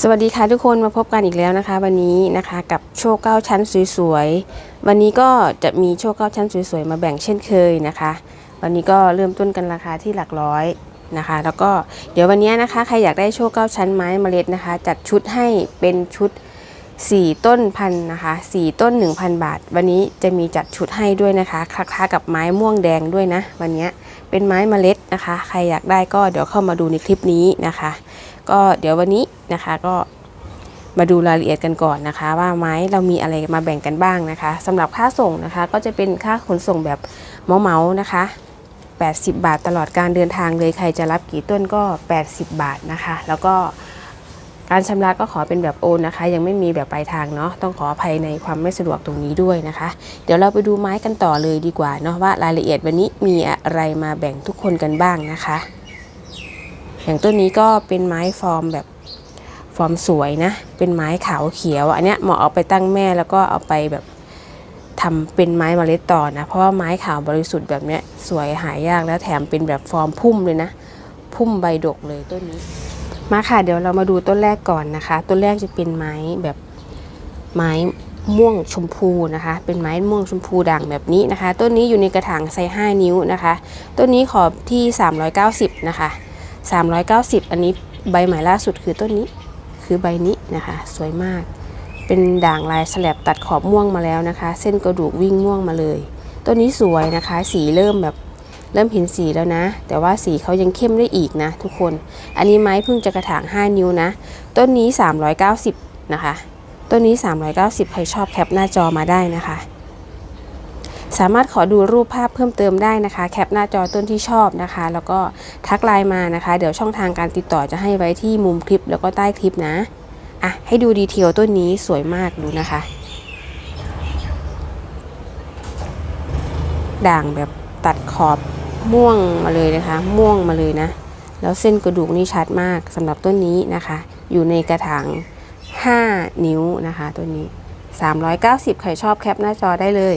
สวัสดีค่ะทุกคนมาพบกันอีกแล้วนะคะ วันนี้นะคะกับโชว์เก้าชั้นสวยๆวันนี้ก็จะมีโชว์เก้าชั้นสวยๆมาแบ่งเช่นเคยนะคะ วันนี้ก็เริ่มต้นกันราคาที่หลักร้อยนะคะ แล้วก็เดี๋ยววันนี้นะคะใครอยากได้โชว์เก้าชั้นไม้เมล็ดนะคะ จัดชุดให้เป็นชุด 4 ต้นพันนะคะ4ต้น 1,000 บาท วันนี้จะมีจัดชุดให้ด้วยนะคะคล้าๆกับไม้ม่วงแดงด้วยนะ วันนี้เป็นไม้เมล็ดนะคะ ใครอยากได้ก็เดี๋ยวเข้ามาดูในคลิปนี้นะคะ ก็เดี๋ยววันนี้นะคะก็มาดูรายละเอียดกันก่อนนะคะ ว่าไม้เรามีอะไรมาแบ่งกันบ้างนะคะสำหรับค่าส่งนะคะ ก็จะเป็นค่าขนส่งแบบเหมานะคะ 80 บาทตลอดการเดินทางเลยใครจะรับกี่ต้นก็ 80 บาทนะคะ แล้วก็การชำระก็ขอเป็นแบบโอนนะคะ ยังไม่มีแบบปลายทางเนาะต้องขออภัยในความไม่สะดวกตรงนี้ด้วยนะคะ เดี๋ยวเราไปดูไม้กันต่อเลยดีกว่าเนาะว่ารายละเอียดวันนี้มีอะไรมาแบ่งทุกคนกันบ้างนะคะ อย่างต้นนี้ก็เป็นไม้ฟอร์มแบบฟอร์มสวยนะ เป็นไม้ขาวเขียว อันเนี้ยเหมาะเอาไปตั้งแม่แล้วก็เอาไปแบบทำเป็นไม้เมล็ดต่อนะ เพราะว่าไม้ขาวบริสุทธิ์แบบเนี้ยสวยหายากแล้วแถมเป็นแบบฟอร์มพุ่มเลยนะ พุ่มใบดกเลยต้นนี้ มาค่ะเดี๋ยวเรามาดูต้นแรกก่อนนะคะ ต้นแรกจะเป็นไม้แบบไม้ม่วงชมพูนะคะ เป็นไม้ม่วงชมพูด่างแบบนี้นะคะ ต้นนี้อยู่ในกระถางไซส์5นิ้วนะคะ ต้นนี้ขอบที่ 390 นะคะ 390 อันนี้ใบใหม่ล่าสุดคือต้นนี้ คือใบนี้นะคะ สวยมาก เป็นด่างลายสลับตัดขอบม่วงมาแล้วนะคะ เส้นกระดูกวิ่งม่วงมาเลย ต้นนี้สวยนะคะ สีเริ่มแบบเริ่มเห็นสีแล้วนะ แต่ว่าสีเขายังเข้มได้อีกนะ ทุกคน อันนี้ไม้พิ่งจะกระถาง 5 นิ้วนะ ต้นนี้ 390 นะคะ ต้นนี้ 390 ใครชอบแคปหน้าจอมาได้นะคะ สามารถขอดูรูปภาพเพิ่มเติมได้นะคะ แคปหน้าจอต้นที่ชอบนะคะ แล้วก็ทักไลน์มานะคะ เดี๋ยวช่องทางการติดต่อจะให้ไว้ที่มุมคลิปแล้วก็ใต้คลิปนะอะให้ดูดีเทลต้นนี้สวยมากดูนะคะ ด่างแบบตัดขอบม่วงมาเลยนะคะ ม่วงมาเลยนะ แล้วเส้นกระดูกนี่ชัดมากสำหรับต้นนี้นะคะ อยู่ในกระถาง 5 นิ้วนะคะต้นนี้ 390 ใครชอบแคปหน้าจอได้เลย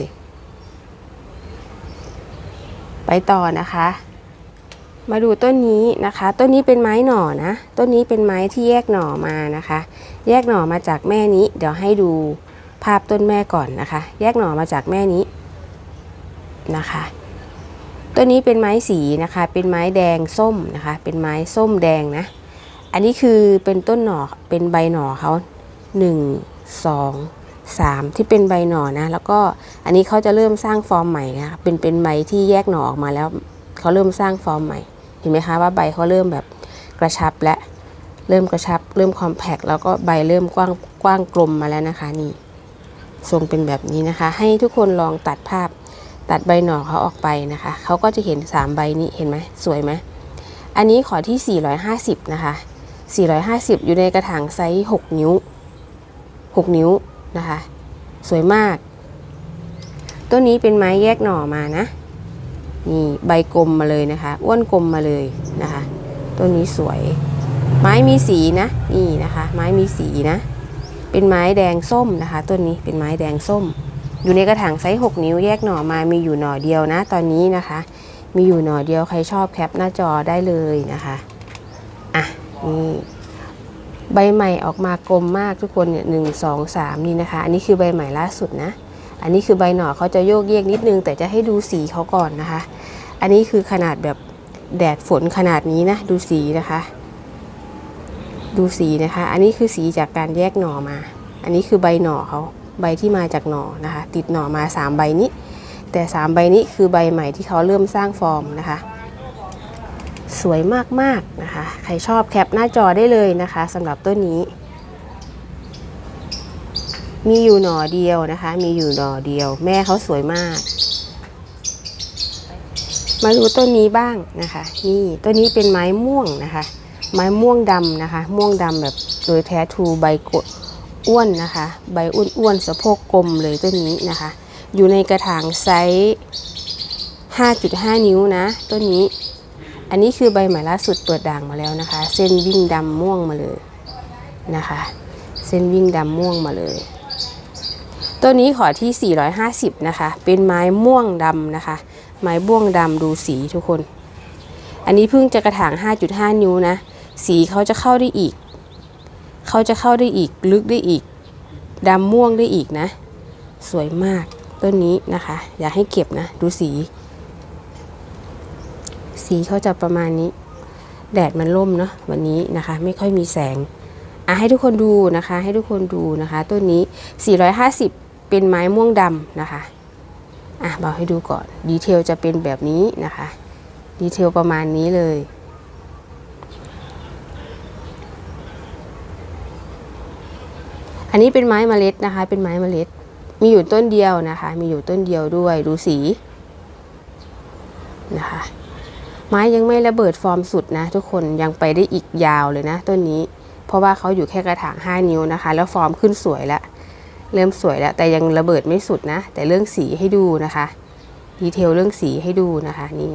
ไปต่อนะคะ มาดูต้นนี้นะคะ ต้นนี้เป็นไม้หน่อนะ ต้นนี้เป็นไม้ที่แยกหน่อมานะคะ แยกหน่อมาจากแม่นี้ เดี๋ยวให้ดูภาพต้นแม่ก่อนนะคะ แยกหน่อมาจากแม่นี้นะคะ ต้นนี้เป็นไม้สีนะคะ เป็นไม้แดงส้มนะคะ เป็นไม้ส้มแดงนะ อันนี้คือเป็นต้นหน่อ เป็นใบหน่อเขาหนึ่งสอง สามที่เป็นใบหน่อนะแล้วก็อันนี้เขาจะเริ่มสร้างฟอร์มใหม่นะเป็นเป็นใบที่แยกหน่อออกมาแล้วเขาเริ่มสร้างฟอร์มใหม่ เห็นไหมคะว่าใบเขาเริ่มแบบกระชับและเริ่มกระชับ เริ่มคอมแพคแล้วก็ใบเริ่มกว้างกว้างกลมมาแล้วนะคะนี่ทรงเป็นแบบนี้นะคะ ให้ทุกคนลองตัดภาพตัดใบหน่อเขาออกไปนะคะเขาก็จะเห็น 3 ใบนี้เห็นไหมสวยไหมอันนี้ขอที่ 450 นะคะ 450 อยู่ในกระถางไซส์ 6 นิ้ว 6 นิ้ว นะคะ สวยมาก ต้นนี้เป็นไม้แยกหน่อมานะนี่ใบกลมมาเลยนะคะอ้วนกลมมาเลยนะคะต้นนี้สวย ไม้มีสีนะนี่นะคะ ไม้มีสีนะ เป็นไม้แดงส้มนะคะต้นนี้เป็นไม้แดงส้ม อยู่ในกระถางไซส์6นิ้วแยกหน่อมามีอยู่หน่อเดียวนะ ตอนนี้นะคะ มีอยู่หน่อเดียวใครชอบแคปหน้าจอได้เลยนะคะอะนี่ ใบใหม่ออกมากลมมากทุกคนเนี่ยหนึ่งสองสามนี่นะคะ อันนี้คือใบใหม่ล่าสุดนะ อันนี้คือใบหน่อเขาจะโยกเยกนิดนึง แต่จะให้ดูสีเขาก่อนนะคะ อันนี้คือขนาดแบบแดดฝนขนาดนี้นะ ดูสีนะคะ ดูสีนะคะ อันนี้คือสีจากการแยกหน่อมา อันนี้คือใบหน่อเขาใบที่มาจากหน่อนะคะ ติดหน่อมา 3 ใบนี้ แต่ 3 ใบนี้คือใบใหม่ที่เขาเริ่มสร้างฟอร์มนะคะ สวยมากๆนะคะ ใครชอบแคปหน้าจอได้เลยนะคะสำหรับต้นนี้ มีอยู่หน่อเดียวนะคะ มีอยู่หน่อเดียว แม่เขาสวยมาก มาดูต้นนี้บ้างนะคะ นี่ต้นนี้เป็นไม้ม่วงนะคะ ไม้ม่วงดำนะคะ ม่วงดำแบบโดยแท้ทูใบกดอ้วนนะคะ ใบอ้วนๆสะโพกกลมเลยต้นนี้นะคะ อยู่ในกระถางไซส์5.5 นิ้วนะต้นนี้ อันนี้คือใบใหม่ล่าสุดเปิดด่างมาแล้วนะคะ เส้นวิ่งดำม่วงมาเลยนะคะ เส้นวิ่งดำม่วงมาเลยต้นนี้ขอที่ 450 นะคะ เป็นไม้ม่วงดำนะคะ ไม้บ่วงดำดูสีทุกคน อันนี้เพิ่งจะกระถาง 5.5 นิ้วนะ สีเขาจะเข้าได้อีก เขาจะเข้าได้อีกลึกได้อีกดำม่วงได้อีกนะ สวยมากต้นนี้นะคะ อยากให้เก็บนะ ดูสี สีเขาจะประมาณนี้ แดดมันร่มเนาะวันนี้นะคะ ไม่ค่อยมีแสงอะให้ทุกคนดูนะคะ ให้ทุกคนดูนะคะต้นนี้ 450 เป็นไม้ม่วงดำนะคะอะบอกให้ดูก่อนดีเทลจะเป็นแบบนี้นะคะดีเทลประมาณนี้เลยอันนี้เป็นไม้เมล็ดนะคะ เป็นไม้เมล็ด มีอยู่ต้นเดียวนะคะ มีอยู่ต้นเดียวด้วย ดูสีนะคะ ไม้ยังไม่ระเบิดฟอร์มสุดนะ ทุกคนยังไปได้อีกยาวเลยนะต้นนี้ เพราะว่าเขาอยู่แค่กระถาง 5 นิ้วนะคะ แล้วฟอร์มขึ้นสวยแล้วเริ่มสวยแล้วแต่ยังระเบิดไม่สุดนะ แต่เรื่องสีให้ดูนะคะดีเทลเรื่องสีให้ดูนะคะนี่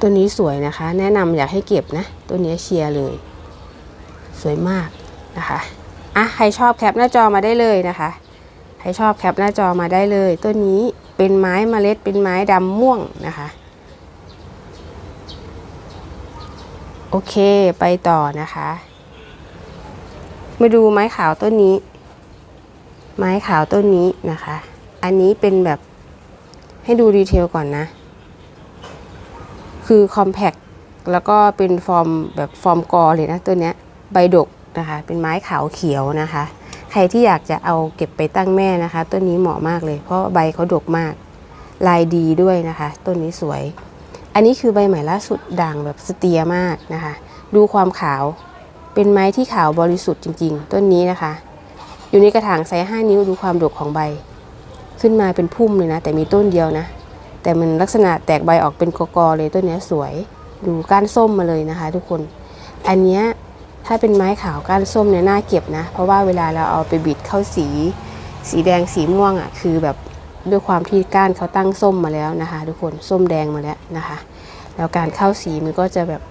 ตัวนี้สวยนะคะ แนะนำอยากให้เก็บนะ ตัวนี้เชียร์เลย สวยมากนะคะอะใครชอบแคปหน้าจอมาได้เลยนะคะ ใครชอบแคปหน้าจอมาได้เลยต้นนี้ เป็นไม้เมล็ดเป็นไม้ดำม่วงนะคะ โอเคไปต่อนะคะ มาดูไม้ขาวต้นนี้ ไม้ขาวต้นนี้นะคะ อันนี้เป็นแบบให้ดูดีเทลก่อนนะ คือคอมแพ t แล้วก็เป็นฟอร์มแบบฟอร์มกอเลยนะตัวเนี้ยใบดกนะคะ เป็นไม้ขาวเขียวนะคะ ใครที่อยากจะเอาเก็บไปตั้งแม่นะคะ ต้นนี้เหมาะมากเลย เพราะใบเขาดกมาก ลายดีด้วยนะคะ ต้นนี้สวย อันนี้คือใบใหม่ล่าสุดด่างแบบสเตียมากนะคะ ดูความขาวเป็นไม้ที่ขาวบริสุทธิ์จริง ๆ ต้นนี้นะคะ อยู่ในกระถางไซส์5นิ้วดูความดกของใบ ขึ้นมาเป็นพุ่มเลยนะ แต่มีต้นเดียวนะ แต่มันลักษณะแตกใบออกเป็นกอกๆเลยต้นนี้สวย ดูก้านส้มมาเลยนะคะ ทุกคน อันนี้ ถ้าเป็นไม้ขาวก้านส้มเนี่ยน่าเก็บนะ เพราะว่าเวลาเราเอาไปบิดเข้าสี สีแดงสีม่วงอะคือแบบด้วยความที่ก้านเขาตั้งส้มมาแล้วนะคะ ทุกคนส้มแดงมาแล้วนะคะ แล้วการเข้าสีมันก็จะแบบ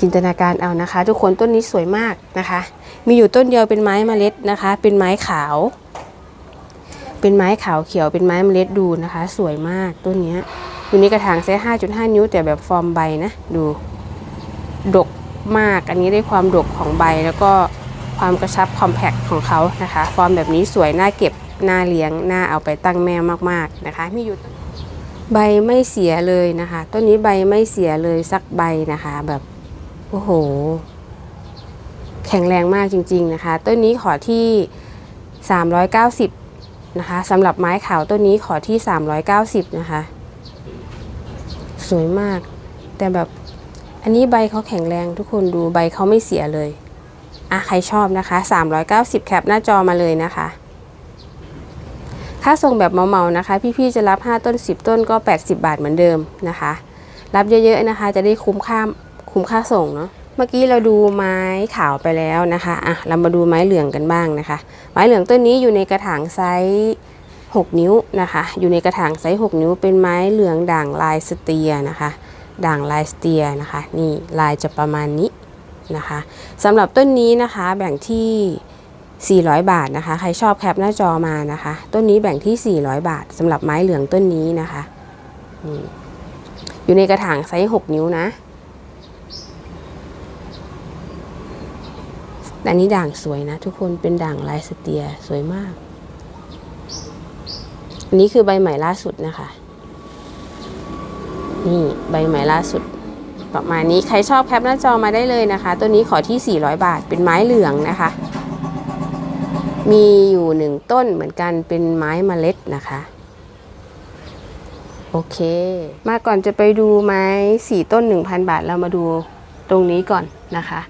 จินตนาการเอานะคะ ทุกคนต้นนี้สวยมากนะคะ มีอยู่ต้นเดียวเป็นไม้เมล็ดนะคะ เป็นไม้ขาว เป็นไม้ขาวเขียวเป็นไม้เมล็ดดูนะคะ สวยมากต้นนี้อยู่ในกระถางไซส์5.5 นิ้วแต่แบบฟอร์มใบนะดูดก มาก อันนี้ได้ความดกของใบ แล้วก็ความกระชับคอมแพคของเขานะคะ ฟอร์มแบบนี้สวยน่าเก็บน่าเลี้ยงน่าเอาไปตั้งแม่มากๆนะคะ มีอยู่ใบไม่เสียเลยนะคะ ต้นนี้ใบไม่เสียเลยสักใบนะคะ แบบโอ้โห แข็งแรงมากจริง ๆนะคะ ต้นนี้ขอที่ 390นะคะสำหรับไม้ขาวต้นนี้ขอที่ 390นะคะ สวยมาก แต่แบบ อันนี้ใบเขาแข็งแรงทุกคนดูใบเขาไม่เสียเลยอะใครชอบนะคะ 390 แคปหน้าจอมาเลยนะคะ ค่าส่งแบบเหมาๆนะคะ พี่ๆจะรับ 5 ต้น 10 ต้นก็ 80 บาทเหมือนเดิมนะคะ รับเยอะๆนะคะ จะได้คุ้มค่าคุ้มค่าส่งเนาะเมื่อกี้เราดูไม้ขาวไปแล้วนะคะอะเรามาดูไม้เหลืองกันบ้างนะคะ ไม้เหลืองต้นนี้อยู่ในกระถางไซส์6 นิ้วนะคะ อยู่ในกระถางไซส์6นิ้วเป็นไม้เหลืองด่างลายสเตียนะคะ ด่างลายสเตียนะคะนี่ลายจะประมาณนี้นะคะสำหรับต้นนี้นะคะแบ่งที่ 400 บาทนะคะ ใครชอบแคปหน้าจอมานะคะ ต้นนี้แบ่งที่ 400 บาทสำหรับไม้เหลืองต้นนี้นะคะนี่อยู่ในกระถางไซส์ 6 นิ้วนะอันนี้ด่างสวยนะทุกคนเป็นด่างลายสเตียสวยมาก อันนี้คือใบใหม่ล่าสุดนะคะ นี่ใบใหม่ล่าสุด ประมาณนี้ใครชอบแคปหน้าจอมาได้เลยนะคะ ตัวนี้ขอที่ 400 บาท เป็นไม้เหลืองนะคะ มีอยู่หนึ่งต้นเหมือนกันเป็นไม้เมล็ดนะคะ โอเค มาก่อนจะไปดูไม้สี่ต้น 1,000 บาท เรามาดูตรงนี้ก่อนนะคะ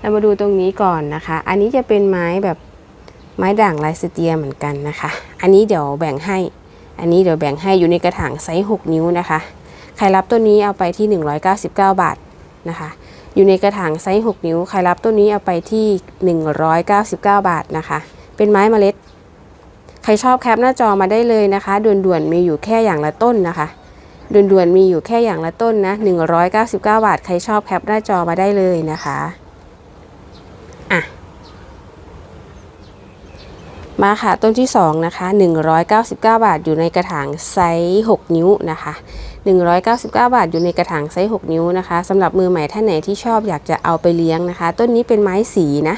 เรามาดูตรงนี้ก่อนนะคะ อันนี้จะเป็นไม้แบบไม้ด่างลายสเตียเหมือนกันนะคะ อันนี้เดี๋ยวแบ่งให้ อันนี้เดี๋ยวแบ่งให้อยู่ในกระถางไซส์6นิ้วนะคะ รรับต้นนี้เอาไปที่ 199 บาทนะคะ อยู่ในกระถางไซส์ 6 นิ้วใครรับต้นนี้เอาไปที่ 199 บาทนะคะ เป็นไม้เมล็ด ใครชอบแคปหน้าจอมาได้เลยนะคะ ด่วนๆมีอยู่แค่อย่างละต้นนะคะด่วนๆมีอยู่แค่อย่างละต้นนะ 199 บาท ใครชอบแคปหน้าจอมาได้เลยนะคะอะมมาค่ะต้นที่ 2 นะคะ 199 บาทอยู่ในกระถางไซส์ 6 นิ้วนะคะ 199 บาทอยู่ในกระถางไซส์6 นิ้วนะคะสำหรับมือใหม่ท่านไหนที่ชอบอยากจะเอาไปเลี้ยงนะคะ ต้นนี้เป็นไม้สีนะ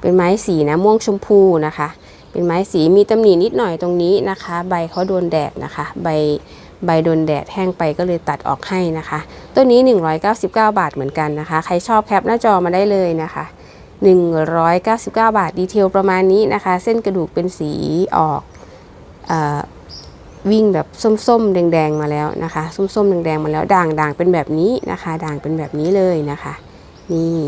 เป็นไม้สีนะม่วงชมพูนะคะ เป็นไม้สีมีตำหนินิดหน่อยตรงนี้นะคะ ใบเขาโดนแดดนะคะ ใบใบโดนแดดแห้งไปก็เลยตัดออกให้นะคะ ต้นนี้ 199 บาทเหมือนกันนะคะ ใครชอบแคปหน้าจอมาได้เลยนะคะ 199 บาทดีเทลประมาณนี้นะคะ เส้นกระดูกเป็นสีออกเออ วิ่งแบบส้มๆ แดง ๆ มาแล้วนะคะ ส้มๆ แดง ๆ มาแล้ว ด่างด่างเป็นแบบนี้นะคะ ด่างเป็นแบบนี้เลยนะคะ นี่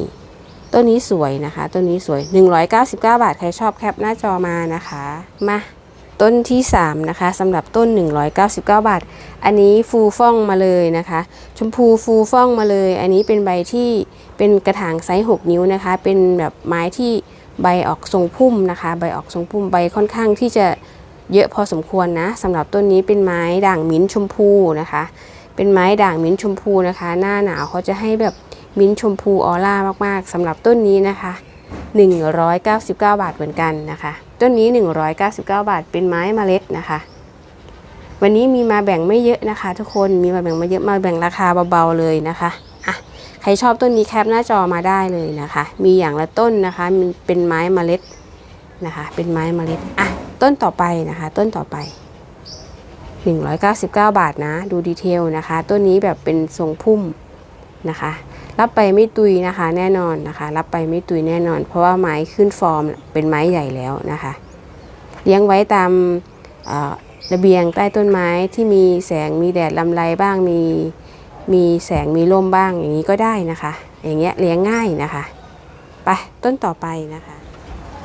ต้นนี้สวยนะคะ ต้นนี้สวย 199 บาท ใครชอบแคปหน้าจอมานะคะ มาต้นที่ 3 นะคะสำหรับต้น 199 บาท อันนี้ฟูฟ่องมาเลยนะคะ ชมพูฟูฟ่องมาเลย อันนี้เป็นใบที่เป็นกระถางไซส์ 6 นิ้วนะคะ เป็นแบบไม้ที่ใบออกทรงพุ่มนะคะ ใบออกทรงพุ่มใบค่อนข้างที่จะ เยอะพอสมควรนะสำหรับต้นนี้เป็นไม้ด่างมิ้นชมพูนะคะ เป็นไม้ด่างมิ้นชมพูนะคะ หน้าหนาวเขาจะให้แบบมิ้นชมพูออร่ามากๆสำหรับต้นนี้นะคะ 199 บาทเหมือนกันนะคะ ต้นนี้ 199 บาทเป็นไม้เมล็ดนะคะ วันนี้มีมาแบ่งไม่เยอะนะคะ ทุกคนมีมาแบ่งมาเยอะมาแบ่งราคาเบาๆเลยนะคะอะใครชอบต้นนี้แคปหน้าจอมาได้เลยนะคะ มีอย่างละต้นนะคะเป็นไม้เมล็ดนะคะ เป็นไม้เมล็ดอะ ต้นต่อไปนะคะ ต้นต่อไป 199 บาทนะ ดูดีเทลนะคะ ต้นนี้แบบเป็นทรงพุ่มนะคะ รับไปไม่ตุยนะคะแน่นอนนะคะ รับไปไม่ตุยแน่นอน เพราะว่าไม้ขึ้นฟอร์มเป็นไม้ใหญ่แล้วนะคะ เลี้ยงไว้ตามระเบียงใต้ต้นไม้ที่มีแสงมีแดดลำไรบ้างมีมีแสงมีร่มบ้างอย่างนี้ก็ได้นะคะ อย่างเงี้ยเลี้ยงง่ายนะคะ ไปต้นต่อไปนะคะ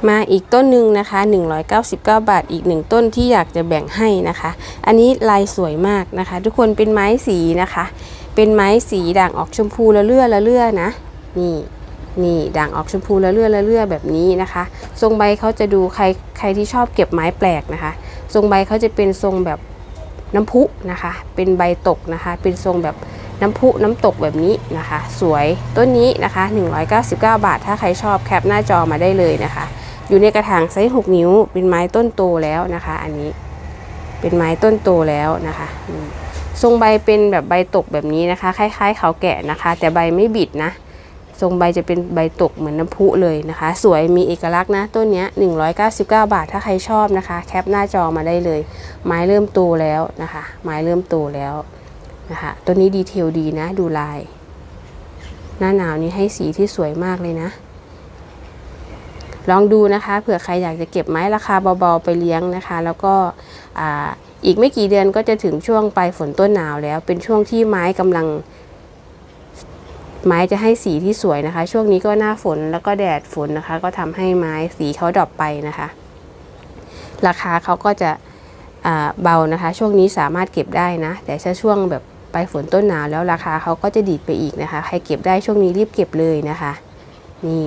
มาอีกต้นหนึ่งนะคะ 199 บาท อีกหนึ่งต้นที่อยากจะแบ่งให้นะคะ อันนี้ลายสวยมากนะคะ ทุกคนเป็นไม้สีนะคะ เป็นไม้สีด่างออกชมพูละเลื่อละเลื่อนะ นี่นี่ด่างออกชมพูละเลื่อละเลื่อแบบนี้นะคะ ทรงใบเขาจะดูใครใครที่ชอบเก็บไม้แปลกนะคะ ทรงใบเขาจะเป็นทรงแบบน้ำพุนะคะ เป็นใบตกนะคะ เป็นทรงแบบน้ำพุน้ำตกแบบนี้นะคะ สวยต้นนี้นะคะ 199 บาท ถ้าใครชอบแคปหน้าจอมาได้เลยนะคะ อยู่ในกระถางไซส์6นิ้ว เป็นไม้ต้นโตแล้วนะคะ อันนี้เป็นไม้ต้นโตแล้วนะคะทรงใบเป็นแบบใบตกแบบนี้นะคะ คล้ายๆเขาแกะนะคะ แต่ใบไม่บิดนะทรงใบจะเป็นใบตกเหมือนน้ำพุเลยนะคะ สวยมีเอกลักษณ์นะต้นเนี้ย199 บาทถ้าใครชอบนะคะ แคปหน้าจอมาได้เลย ไม้เริ่มโตแล้วนะคะ ไม้เริ่มโตแล้วนะคะต้นนี้ดีเทลดีนะ ดูลาย หน้าหนาวนี้ให้สีที่สวยมากเลยนะ ลองดูนะคะ เผื่อใครอยากจะเก็บไม้ราคาเบาๆไปเลี้ยงนะคะ แล้วก็อีกไม่กี่เดือนก็จะถึงช่วงปลายฝนต้นหนาวแล้ว เป็นช่วงที่ไม้กำลัง ไม้จะให้สีที่สวยนะคะ ช่วงนี้ก็หน้าฝนแล้วก็แดดฝนนะคะ ก็ทำให้ไม้สีเขาดรอปไปนะคะ ราคาเขาก็จะเบานะคะ ช่วงนี้สามารถเก็บได้นะ แต่ถ้าช่วงแบบปลายฝนต้นหนาวแล้วราคาเขาก็จะดีดไปอีกนะคะ ใครเก็บได้ช่วงนี้รีบเก็บเลยนะคะ นี่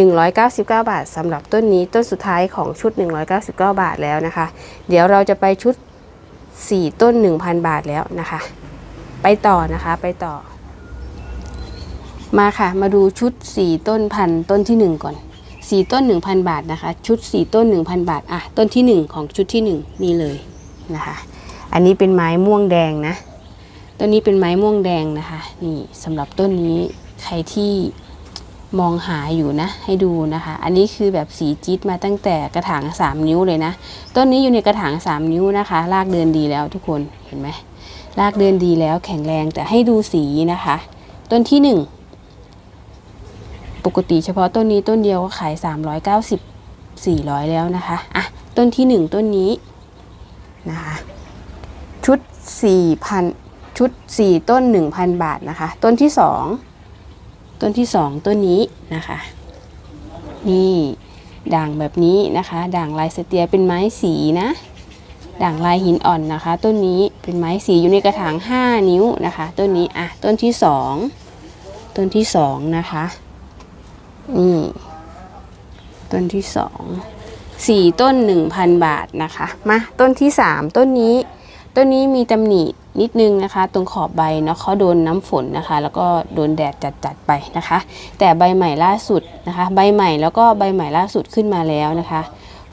199 บาทสำหรับต้นนี้ต้นสุดท้ายของชุด 199 บาทแล้วนะคะ เดี๋ยวเราจะไปชุด 4 ต้น 1,000 บาทแล้วนะคะ ไปต่อนะคะไปต่อ มาค่ะ มาดูชุด 4 ต้นพันต้นที่ 1 ก่อน 4 ต้น 1,000 บาทนะคะ ชุด 4 ต้น 1,000 บาทอะต้นที่ 1 ของชุดที่ 1 นี่เลยนะคะ อันนี้เป็นไม้ม่วงแดงนะต้นนี้เป็นไม้ม่วงแดงนะคะ นี่สำหรับต้นนี้ใครที่ มองหาอยู่นะให้ดูนะคะ อันนี้คือแบบสีจี๊ดมาตั้งแต่กระถาง 3 นิ้วเลยนะ ต้นนี้อยู่ในกระถาง 3 นิ้วนะคะ รากเดินดีแล้วทุกคนเห็นไหมรากเดินดีแล้วแข็งแรงแต่ให้ดูสีนะคะ ต้นที่ 1 ปกติเฉพาะต้นนี้ต้นเดียวก็ขาย 390 400 แล้วนะคะอะต้นที่ 1 ต้นนี้นะคะชุด4,000ชุด 4 ต้น 1,000 บาทนะคะ ต้นที่ 2 ต้นที่ 2 ต้นนี้นะคะ นี่ด่างแบบนี้นะคะ ด่างลายสเตียเป็นไม้สีนะ ด่างลายหินอ่อนนะคะ ต้นนี้เป็นไม้สีอยู่ในกระถาง 5 นิ้วนะคะ ต้นนี้อะต้นที่ 2 ต้นที่ 2 นะคะนี่ต้นที่ 2 4 ต้น 1,000 บาทนะคะ มาต้นที่ 3 ต้นนี้ ต้นนี้มีตำหนิ นิดนึงนะคะ ตรงขอบใบเนาะเขาโดนน้ำฝนนะคะ แล้วก็โดนแดดจัดๆไปนะคะ แต่ใบใหม่ล่าสุดนะคะ ใบใหม่แล้วก็ใบใหม่ล่าสุดขึ้นมาแล้วนะคะ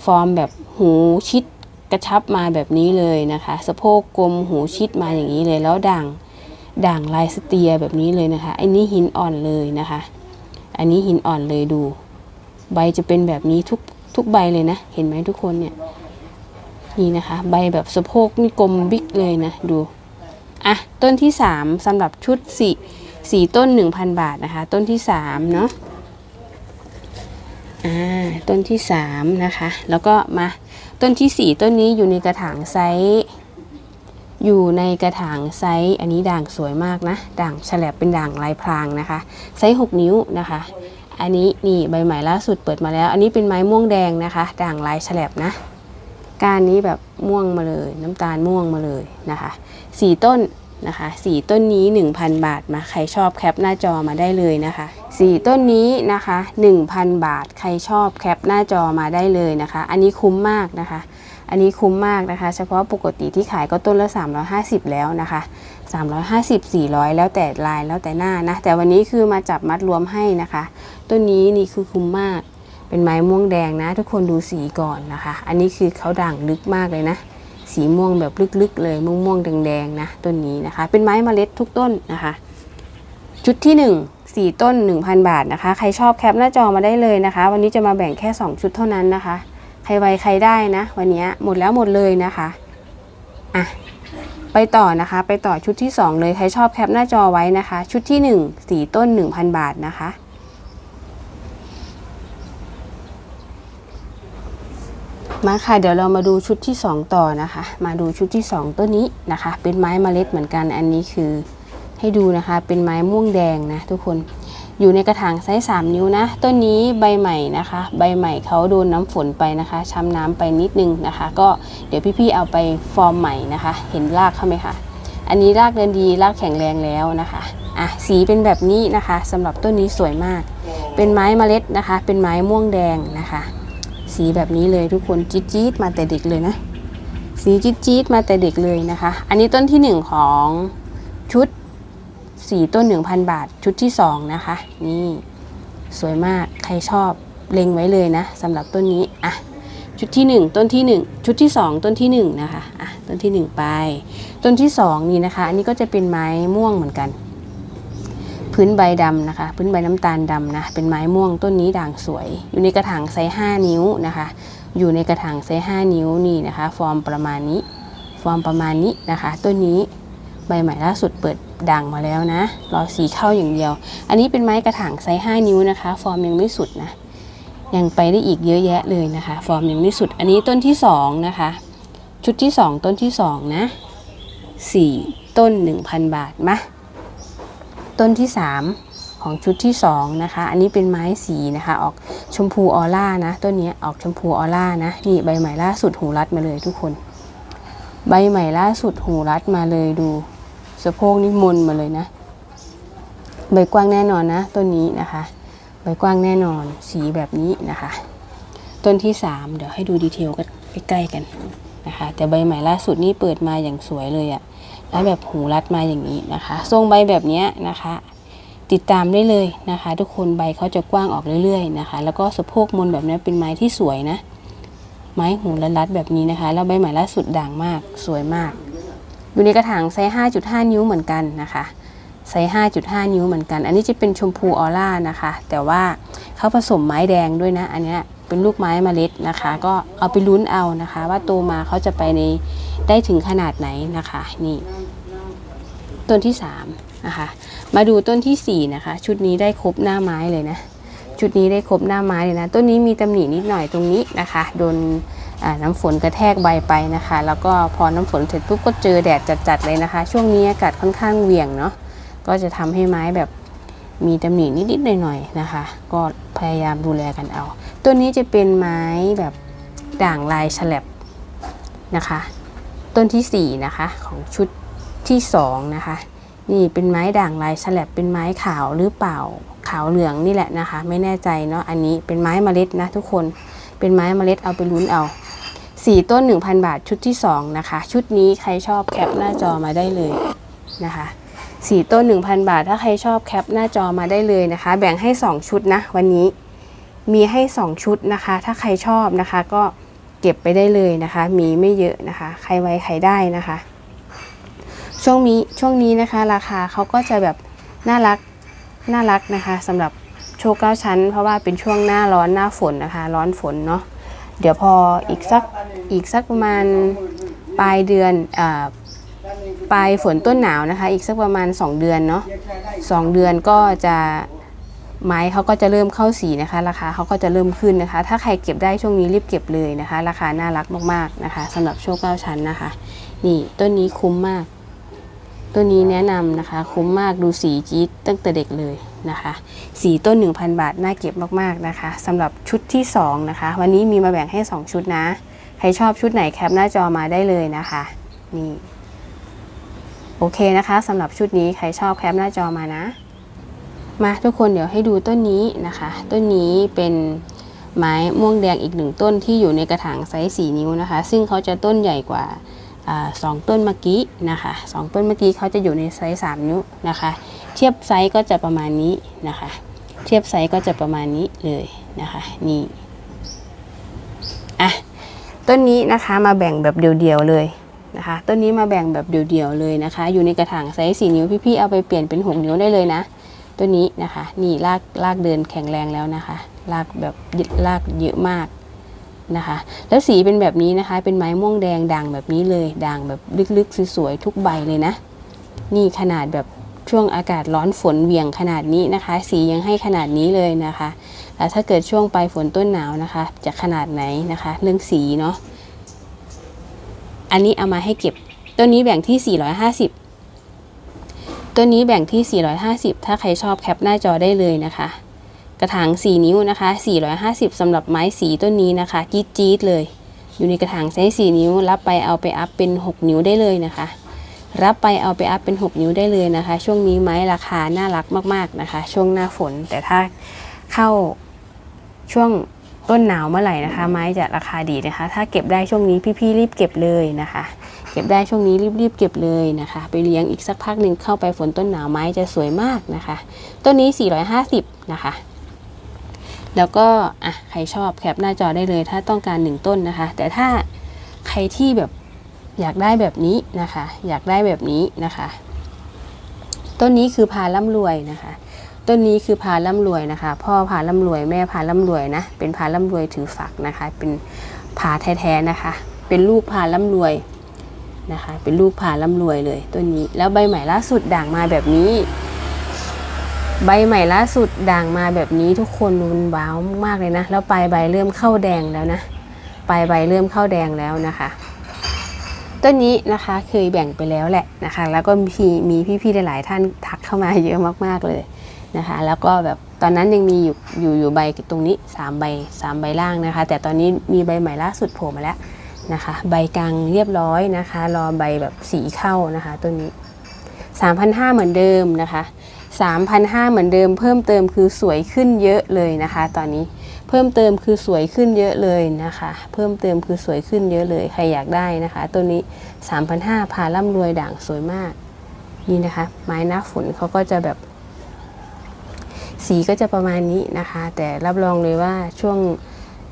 ฟอร์มแบบหูชิดกระชับมาแบบนี้เลยนะคะ สะโพกกลมหูชิดมาอย่างนี้เลยแล้วด่างด่างลายสเตียแบบนี้เลยนะคะอันนี้หินอ่อนเลยนะคะ อันนี้หินอ่อนเลยดู ใบจะเป็นแบบนี้ทุกทุกใบเลยนะ เห็นไหมทุกคนเนี่ยนี่นะคะ ใบแบบสะโพกนี่กลมบิ๊กเลยนะดู อะต้นที่ 3สำหรับชุดสี่สี่ต้น 1,000 บาทนะคะ ต้นที่3เนาะอ่าต้นที่3นะคะ แล้วก็มาต้นทีสี่ 4 ต้นนี้อยู่ในกระถางไซส์อยู่ในกระถางไซส์อันนี้ด่างสวยมากนะ ด่างฉลับเป็นด่างลายพรางนะคะ ไซส์ 6 นิ้วนะคะ อันนี้นี่ใบใหม่ล่าสุดเปิดมาแล้ว อันนี้เป็นไม้ม่วงแดงนะคะ ด่างลายฉลับนะก้านนี้แบบม่วงมาเลย น้ำตาลม่วงมาเลยนะคะ สี่ต้นนะคะสี่ต้นนี้ 1,000 บาทมาใครชอบแคปหน้าจอมาได้เลยนะคะสี่ต้นนี้นะคะ 1,000 บาทใครชอบแคปหน้าจอมาได้เลยนะคะ อันนี้คุ้มมากนะคะ อันนี้คุ้มมากนะคะ เฉพาะปกติที่ขายก็ต้นละ 350 แล้วนะคะ 350 400 แล้วแต่ลายแล้วแต่หน้านะ แต่วันนี้คือมาจับมัดรวมให้นะคะ ต้นนี้นี่คือคุ้มมาก เป็นไม้ม่วงแดงนะ ทุกคนดูสีก่อนนะคะ อันนี้คือเขาด่างลึกมากเลยนะ สีม่วงแบบลึกๆเลยม่วงม่วงๆแดงๆนะต้นนี้นะคะ เป็นไม้เมล็ดทุกต้นนะคะ ชุดที่ 1 4 ต้น 1,000 บาทนะคะ ใครชอบแคปหน้าจอมาได้เลยนะคะ วันนี้จะมาแบ่งแค่ 2 ชุดเท่านั้นนะคะ ใครไวใครได้นะ วันนี้หมดแล้วหมดเลยนะคะอะไปต่อนะคะ ไปต่อชุดที่ 2 เลยใครชอบแคปหน้าจอไว้นะคะ ชุดที่ 1 4 ต้น 1,000 บาทนะคะ มาค่ะเดี๋ยวเรามาดูชุดที่ 2 ต่อนะคะ มาดูชุดที่ 2ต้นนี้นะคะ เป็นไม้เมล็ดเหมือนกันอันนี้คือให้ดูนะคะ เป็นไม้ม่วงแดงนะทุกคนอยู่ในกระถางไซส์3นิ้วนะต้นนี้ใบใหม่นะคะ ใบใหม่เขาโดนน้ำฝนไปนะคะ ช้ำน้ำไปนิดนึงนะคะ ก็เดี๋ยวพี่ๆเอาไปฟอร์มใหม่นะคะ เห็นรากเขาไหมคะอันนี้รากเดินดีรากแข็งแรงแล้วนะคะอะสีเป็นแบบนี้นะคะสำหรับต้นนี้สวยมาก เป็นไม้เมล็ดนะคะ เป็นไม้ม่วงแดงนะคะ สีแบบนี้เลยทุกคนจี๊ดจี๊ดมาแต่เด็กเลยนะ สีจี๊ดจี๊ดมาแต่เด็กเลยนะคะ อันนี้ต้นที่หนึ่งของชุดสีต้น 1,000 บาทชุดที่สองนะคะ นี่สวยมากใครชอบเล็งไว้เลยนะสำหรับต้นนี้อะชุดที่หนึ่งต้นที่หนึ่งชุดที่สองต้นที่หนึ่งนะคะอะต้นที่หนึ่งไป ต้นที่สองนี่นะคะ อันนี้ก็จะเป็นไม้ม่วงเหมือนกัน พื้นใบดำนะคะ พื้นใบน้ำตาลดำนะ เป็นไม้ม่วงต้นนี้ด่างสวย อยู่ในกระถางไซส์5นิ้วนะคะ อยู่ในกระถางไซส์5นิ้วนี่นะคะ ฟอร์มประมาณนี้ ฟอร์มประมาณนี้นะคะ ต้นนี้ใบใหม่ล่าสุดเปิดด่างมาแล้วนะ รอสีเข้าอย่างเดียว อันนี้เป็นไม้กระถางไซส์5นิ้วนะคะ ฟอร์มยังไม่สุดนะ ยังไปได้อีกเยอะแยะเลยนะคะ ฟอร์มยังไม่สุด อันนี้ต้นที่สองนะคะ ชุดที่สองต้นที่สองนะสี่ต้น 1,000 บาทมา ต้นที่ 3 ของชุดที่ 2 นะคะ อันนี้เป็นไม้สีนะคะ ออกชมพูออร่านะ ต้นนี้ออกชมพูออร่านะ นี่ใบใหม่ล่าสุดหูรัดมาเลยทุกคน ใบใหม่ล่าสุดหูรัดมาเลยดู สะโพกนี่มนมาเลยนะ ใบกว้างแน่นอนนะต้นนี้นะคะ ใบกว้างแน่นอน สีแบบนี้นะคะ ต้นที่ 3 เดี๋ยวให้ดูดีเทลกันใกล้ๆกันนะคะ แต่ใบใหม่ล่าสุดนี่เปิดมาอย่างสวยเลยอะ แล้วแบบหูรัดมาอย่างนี้นะคะ ทรงใบแบบนี้นะคะ ติดตามได้เลยนะคะ ทุกคนใบเขาจะกว้างออกเรื่อยๆนะคะ แล้วก็สะโพกมนแบบนี้เป็นไม้ที่สวยนะ ไม้หูรัดแบบนี้นะคะ แล้วใบใหม่ล่าสุดด่างมากสวยมาก อยู่ในกระถางไซส์5.5 นิ้วเหมือนกันนะคะไซส์ 5.5 นิ้วเหมือนกัน อันนี้จะเป็นชมพูออร่านะคะ แต่ว่าเขาผสมไม้แดงด้วยนะ อันนี้ เป็นลูกไม้เมล็ดนะคะ ก็เอาไปลุ้นเอานะคะ ว่าโตมาเขาจะไปในได้ถึงขนาดไหนนะคะนี่ต้นที่3นะคะมาดูต้นทีสี่4นะคะชุดนี้ได้ครบหน้าไม้เลยนะชุดนี้ได้ครบหน้าไม้เลยนะต้นนี้มีตำหนินิดหน่อยตรงนี้นะคะโดนน้ำฝนกระแทกใบไปนะคะ แล้วก็พอน้ำฝนเสร็จปุ๊บก็เจอแดดจัดๆเลยนะคะ ช่วงนี้อากาศค่อนข้างเวี่ยงเนาะก็จะทำให้ไม้แบบมีตำหนินิดๆหน่อยๆนะคะ ก็พยายามดูแลกันเอา ตัวนี้จะเป็นไม้แบบด่างลายฉลับนะคะ ต้นที่ 4 นะคะ ของชุดที่ 2 นะคะ นี่เป็นไม้ด่างลายฉลับเป็นไม้ขาวหรือเปล่าขาวเหลืองนี่แหละนะคะ ไม่แน่ใจเนาะอันนี้เป็นไม้เมล็ดนะทุกคนเป็นไม้เมล็ดเอาไปลุ้นเอา4ต้น 1,000 บาทชุดที่ 2 นะคะ ชุดนี้ใครชอบแคปหน้าจอมาได้เลยนะคะ4ต้น 1,000 บาท ถ้าใครชอบแคปหน้าจอมาได้เลยนะคะ แบ่งให้ 2 ชุดนะวันนี้ มีให้ 2 ชุดนะคะ ถ้าใครชอบนะคะ ก็เก็บไปได้เลยนะคะ มีไม่เยอะนะคะ ใครไว้ใครได้นะคะ ช่วงนี้ช่วงนี้นะคะราคาเขาก็จะแบบน่ารักน่ารักนะคะสำหรับโชว์เก้าชั้น เพราะว่าเป็นช่วงหน้าร้อนหน้าฝนนะคะ ร้อนฝนเนาะเดี๋ยวพออีกสักอีกสักประมาณปลายเดือนอปลายฝนต้นหนาวนะคะ อีกสักประมาณ 2 เดือนเนาะสองเดือนก็จะ ไม้เขาก็จะเริ่มเข้าสีนะคะ ราคาเขาก็จะเริ่มขึ้นนะคะ ถ้าใครเก็บได้ช่วงนี้รีบเก็บเลยนะคะ ราคาน่ารักมากๆนะคะสำหรับโชว์เก้าชั้นนะคะ นี่ต้นนี้คุ้มมากตัวนี้แนะนำนะคะ คุ้มมากดูสีจี๊ดตั้งแต่เด็กเลยนะคะ สีต้น 1,000 บาทน่าเก็บมากๆนะคะสำหรับชุดที่2นะคะ วันนี้มีมาแบ่งให้ 2 ชุดนะใครชอบชุดไหนแคปหน้าจอมาได้เลยนะคะนี่โอเคนะคะสำหรับชุดนี้ใครชอบแคปหน้าจอมานะ มาทุกคนเดี๋ยวให้ดูต้นนี้นะคะ ต้นนี้เป็นไม้ม่วงแดงอีกหนึ่งต้นที่อยู่ในกระถางไซส์4นิ้วนะคะ ซึ่งเขาจะต้นใหญ่กว่าสองต้นเมื่อกี้นะคะสองต้นเมื่อกี้เขาจะอยู่ในไซส์สามนิ้วนะคะ เทียบไซส์ก็จะประมาณนี้นะคะ เทียบไซส์ก็จะประมาณนี้เลยนะคะนี่อะต้นนี้นะคะมาแบ่งแบบเดี่ยวๆเลยนะคะ ต้นนี้มาแบ่งแบบเดี่ยวๆเลยนะคะ อยู่ในกระถางไซส์สี่นิ้วพี่ๆเอาไปเปลี่ยนเป็นหกนิ้วได้เลยนะ ต้นนี้นะคะ นี่รากรากเดินแข็งแรงแล้วนะคะรากแบบรากเยอะมากนะคะ แล้วสีเป็นแบบนี้นะคะ เป็นไม้ม่วงแดงด่างแบบนี้เลยด่างแบบลึกๆสวยๆทุกใบเลยนะ นี่ขนาดแบบช่วงอากาศร้อนฝนเหวี่ยงขนาดนี้นะคะ สียังให้ขนาดนี้เลยนะคะ แล้วถ้าเกิดช่วงปลายฝนต้นหนาวนะคะ จะขนาดไหนนะคะ เรื่องสีเนาะอันนี้เอามาให้เก็บต้นนี้แบ่งที่ 450 ต้นนี้แบ่งที่ 450 ถ้าใครชอบแคปหน้าจอได้เลยนะคะ กระถาง 4 นิ้วนะคะ 450สำหรับไม้สีต้นนี้นะคะจี๊ดจี๊ดเลย อยู่ในกระถางไซส์4นิ้ว รับไปเอาไปอัพเป็น 6 นิ้วได้เลยนะคะ รับไปเอาไปอัพเป็น 6 นิ้วได้เลยนะคะ ช่วงนี้ไม้ราคาน่ารักมากๆนะคะ ช่วงหน้าฝน แต่ถ้าเข้าช่วงต้นหนาวเมื่อไหร่นะคะ ไม้จะราคาดีนะคะ ถ้าเก็บได้ช่วงนี้พี่ๆรีบเก็บเลยนะคะ เก็บได้ช่วงนี้รีบๆเก็บเลยนะคะ ไปเลี้ยงอีกสักพักหนึ่งเข้าไปฝนต้นหนาวไม้จะสวยมากนะคะ ต้นนี้ 450 นะคะ แล้วก็อะใครชอบแคปหน้าจอได้เลยถ้าต้องการ 1 ต้นนะคะ แต่ถ้าใครที่แบบอยากได้แบบนี้นะคะ อยากได้แบบนี้นะคะ ต้นนี้คือพาล่ำรวยนะคะต้นนี้คือพาล่ำรวยนะคะ พ่อพาล่ำรวยแม่พาล่ำรวยนะเป็นพาล่ำรวยถือฝักนะคะ เป็นพาแท้ๆนะคะ เป็นลูกพาล่ำรวย นะคะ เป็นลูกพาล่ำรวยเลยต้นนี้ แล้วใบใหม่ล่าสุดด่างมาแบบนี้ ใบใหม่ล่าสุดด่างมาแบบนี้ทุกคนมันว้าวมากเลยนะ แล้วปลายใบเริ่มเข้าแดงแล้วนะ ปลายใบเริ่มเข้าแดงแล้วนะคะต้นนี้นะคะเคยแบ่งไปแล้วแหละนะคะ แล้วก็มีมีพี่ๆหลายๆท่านทักเข้ามาเยอะมากๆเลยนะคะ แล้วก็แบบตอนนั้นยังมีอยู่อยู่อยู่ใบตรงนี้ 3 ใบ 3 ใบล่างนะคะ แต่ตอนนี้มีใบใหม่ล่าสุดโผล่มาแล้ว นะคะ ใบกลางเรียบร้อยนะคะ รอใบแบบสีเข้านะคะต้นนี้ 3,500 เหมือนเดิมนะคะ 3,500 เหมือนเดิม เพิ่มเติมคือสวยขึ้นเยอะเลยนะคะ ตอนนี้เพิ่มเติมคือสวยขึ้นเยอะเลยนะคะ เพิ่มเติมคือสวยขึ้นเยอะเลย ใครอยากได้นะคะ ตัวนี้ 3,500พาล่ำรวยด่างสวยมาก นี่นะคะ ไม้หน้าฝนเขาก็จะแบบ สีก็จะประมาณนี้นะคะ แต่รับรองเลยว่าช่วง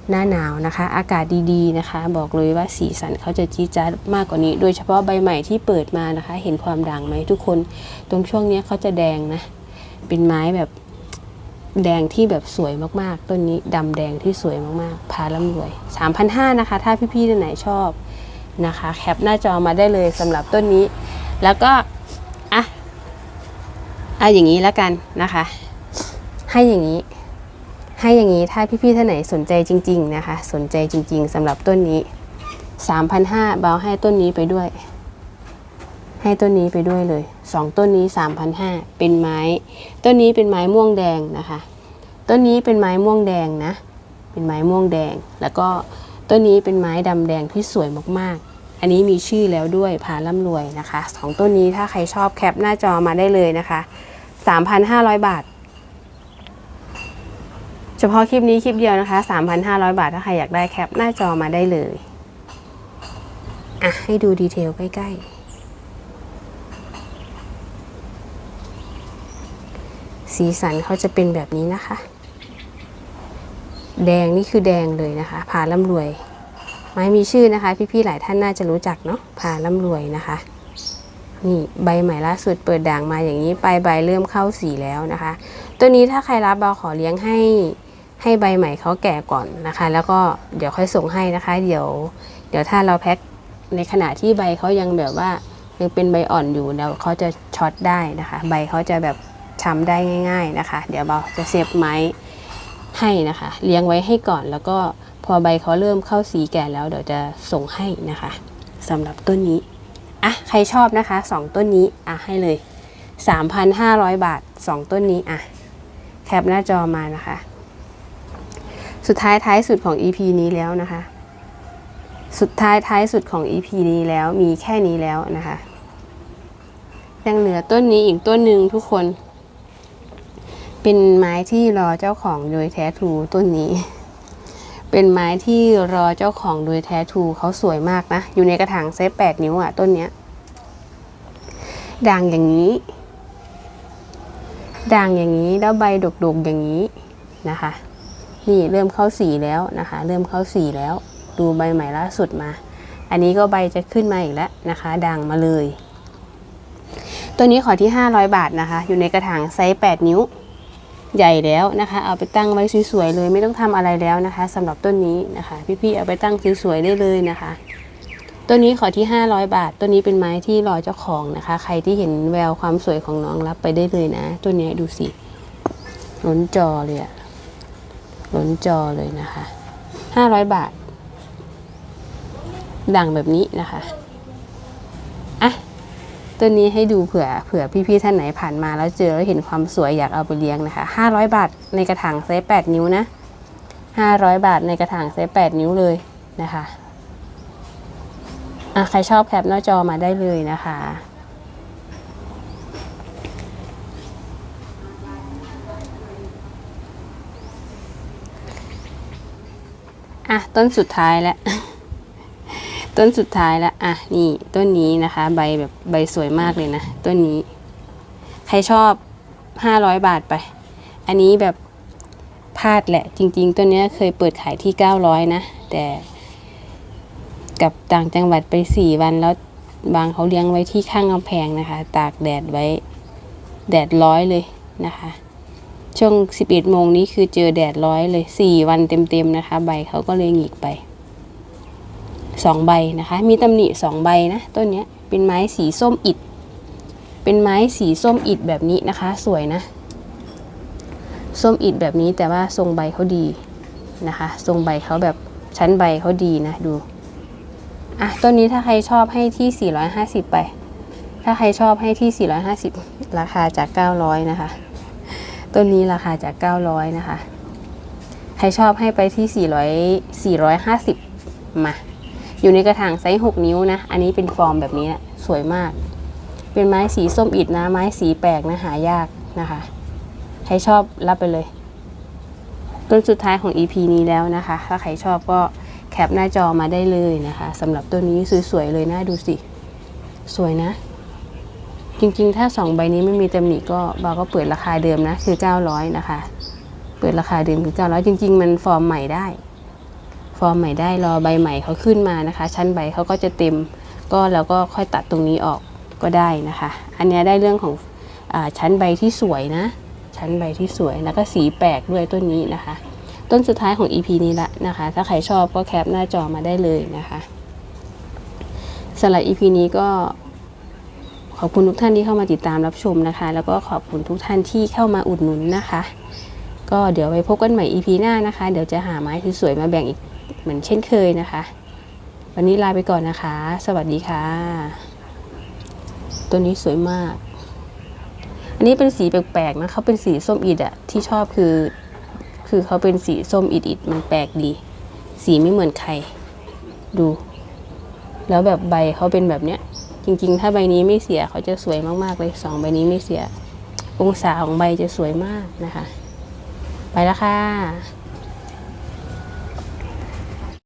หน้าหนาวนะคะ อากาศดีๆนะคะ บอกเลยว่าสีสันเขาจะจี๊ดจ๊าดมากกว่านี้ โดยเฉพาะใบใหม่ที่เปิดมานะคะ เห็นความด่างไหมทุกคน ตรงช่วงนี้เขาจะแดงนะ เป็นไม้แบบแดงที่แบบสวยมากๆ ต้นนี้ดำแดงที่สวยมากๆ พาล่ำรวย 3,500นะคะ ถ้าพี่ๆท่านไหนชอบนะคะ แคปหน้าจอมาได้เลยสำหรับต้นนี้ แล้วก็อะอะอย่างนี้แล้วกันนะคะ ให้อย่างนี้ ให้อย่างนี้ถ้าพี่ๆท่านไหนสนใจจริง ๆ นะคะ สนใจจริง ๆสำหรับต้นนี้ 3,500เบาให้ต้นนี้ไปด้วย ให้ต้นนี้ไปด้วยเลยสองต้นนี้ 3,500เป็นไม้ ต้นนี้เป็นไม้ม่วงแดงนะคะ ต้นนี้เป็นไม้ม่วงแดงนะ เป็นไม้ม่วงแดง แล้วก็ต้นนี้เป็นไม้ดำแดงที่สวยมากๆ อันนี้มีชื่อแล้วด้วยพาล่ำรวยนะคะสองต้นนี้ถ้าใครชอบแคปหน้าจอมาได้เลยนะคะ 3,500 บาท เฉพาะคลิปนี้คลิปเดียวนะคะ 3,500 บาทถ้าใครอยากได้แคปหน้าจอมาได้เลย อะ ให้ดูดีเทลใกล้ ๆ สีสันเขาจะเป็นแบบนี้นะคะ แดงนี่คือแดงเลยนะคะพาล่ำรวย ไม้มีชื่อนะคะ พี่ ๆ หลายท่านน่าจะรู้จักเนาะพาล่ำรวยนะคะ นี่ใบใหม่ล่าสุดเปิดด่างมาอย่างนี้ปลายใบเริ่มเข้าสีแล้วนะคะตัวนี้ถ้าใครรับเราขอเลี้ยงให้ ให้ใบใหม่เขาแก่ก่อนนะคะ แล้วก็เดี๋ยวค่อยส่งให้นะคะ เดี๋ยว เดี๋ยวถ้าเราแพ็คในขณะที่ใบเขายังแบบว่ายังเป็นใบอ่อนอยู่เดี๋ยวเขาจะช็อตได้นะคะ ใบเขาจะแบบช้ำได้ง่าย ๆนะคะ เดี๋ยวเราจะเซฟไม้ให้นะคะ เลี้ยงไว้ให้ก่อนแล้วก็พอใบเขาเริ่มเข้าสีแก่แล้วเดี๋ยวจะส่งให้นะคะสำหรับต้นนี้อะใครชอบนะคะสองต้นนี้อะให้เลย 3,500 บาท 2 ต้นนี้อะแคปหน้าจอมานะคะ สุดท้ายท้ายสุดของ EP นี้แล้วนะคะ สุดท้ายท้ายสุดของ EP นี้แล้วมีแค่นี้แล้วนะคะ ยังเหลือต้นนี้อีกต้นหนึ่งทุกคน เป็นไม้ที่รอเจ้าของโดยแท้ทูต้นนี้ เป็นไม้ที่รอเจ้าของโดยแท้ทูเขาสวยมากนะ อยู่ในกระถางเซฟแปดนิ้วอะต้นเนี้ยด่างอย่างนี้ด่างอย่างนี้แล้วใบดกๆอย่างนี้นะคะ นี่เริ่มเข้าสีแล้วนะคะ เริ่มเข้าสีแล้ว ดูใบใหม่ล่าสุดมา อันนี้ก็ใบจะขึ้นมาอีกแล้วนะคะ ด่างมาเลย ตัวนี้ขอที่ 500 บาทนะคะ อยู่ในกระถางไซส์ 8 นิ้ว ใหญ่แล้วนะคะ เอาไปตั้งไว้สวยๆเลย ไม่ต้องทำอะไรแล้วนะคะสำหรับต้นนี้นะคะ พี่ๆเอาไปตั้งสวยๆได้เลยนะคะตัวนี้ขอที่ 500 บาท ตัวนี้เป็นไม้ที่รอเจ้าของนะคะ ใครที่เห็นแววความสวยของน้องรับไปได้เลยนะ ตัวนี้ดูสิล้นจอเลยอะ ล้นจอเลยนะคะ500บาท ดังแบบนี้นะคะอะตัวนี้ให้ดูเผื่อเผื่อพี่ๆท่านไหนผ่านมาแล้วเจอแล้วเห็นความสวยอยากเอาไปเลี้ยงนะคะ500บาทในกระถางไซส์8นิ้วนะ500บาทในกระถางไซส์8นิ้วเลยนะคะอะใครชอบแคปหน้าจอมาได้เลยนะคะะต้นสุดท้ายแล้ว ต้นสุดท้ายแล้วอะนี่ต้นนี้นะคะ ใบแบบใบสวยมากเลยนะต้นนี้ ใครชอบ500บาทไป อันนี้แบบพลาดแหละ จริง ๆ ต้นเนี้ยเคยเปิดขายที่900นะ แต่กับต่างจังหวัดไปสี่วันแล้วบางเขาเลี้ยงไว้ที่ข้างกำแพงนะคะ ตากแดดไว้ แดดร้อยเลยนะคะ ช่วง 11 โมงนี้คือเจอแดดร้อยเลย 4 วันเต็มๆนะคะ ใบเขาก็เลยหงิกไป 2 ใบนะคะ มีตำหนิ 2 ใบนะ ต้นเนี้ยเป็นไม้สีส้มอิฐเป็นไม้สีส้มอิฐแบบนี้นะคะ สวยนะ ส้มอิฐแบบนี้แต่ว่าทรงใบเขาดีนะคะ ทรงใบเขาแบบชั้นใบเขาดีนะดู อะต้นนี้ถ้าใครชอบให้ที่ 450 ไป ถ้าใครชอบให้ที่ 450 ราคาจาก 900 นะคะ ต้นนี้ราคาจาก 900 นะคะ ใครชอบให้ไปที่ 400 450 มา อยู่ในกระถางไซส์6นิ้วนะ อันนี้เป็นฟอร์มแบบนี้นะสวยมาก เป็นไม้สีส้มอิดนะ ไม้สีแปลกนะหายากนะคะ ใครชอบรับไปเลย ต้นสุดท้ายของ EP นี้แล้วนะคะ ถ้าใครชอบก็แคปหน้าจอมาได้เลยนะคะสำหรับตัวนี้สวยๆเลยนะดูสิ สวยนะ จริงๆ ถ้า 2 ใบนี้ไม่มีตำหนิก็บาก็เปิดราคาเดิมนะ คือ900นะคะ เปิดราคาเดิมคือ900จริง ๆ มันฟอร์มใหม่ได้ ฟอร์มใหม่ได้รอใบใหม่เขาขึ้นมานะคะ ชั้นใบเขาก็จะเต็ม ก็เราก็ค่อยตัดตรงนี้ออกก็ได้นะคะ อันนี้ได้เรื่องของอชั้นใบที่สวยนะ ชั้นใบที่สวยแล้วก็สีแปลกด้วยต้นนี้นะคะ ต้นสุดท้ายของ EP นี้ละนะคะ ถ้าใครชอบก็แคปหน้าจอมาได้เลยนะคะสำหรับ EP นี้ก็ ขอบคุณทุกท่านที่เข้ามาติดตามรับชมนะคะ แล้วก็ขอบคุณทุกท่านที่เข้ามาอุดหนุนนะคะ ก็เดี๋ยวไปพบกันใหม่ EP หน้านะคะ เดี๋ยวจะหาไม้สวยๆมาแบ่งอีกเหมือนเช่นเคยนะคะ วันนี้ลาไปก่อนนะคะ สวัสดีค่ะ ตัวนี้สวยมาก อันนี้เป็นสีแปลกๆนะเขาเป็นสีส้มอิดอะที่ชอบคือ คือเขาเป็นสีส้มอิดอิดๆมันแปลกดี สีไม่เหมือนใคร ดู แล้วแบบใบเขาเป็นแบบเนี้ย จริงๆ ถ้าใบนี้ไม่เสียเขาจะสวยมากๆเลยสองใบนี้ไม่เสีย องศาของใบจะสวยมากนะคะ ไปแล้วค่ะ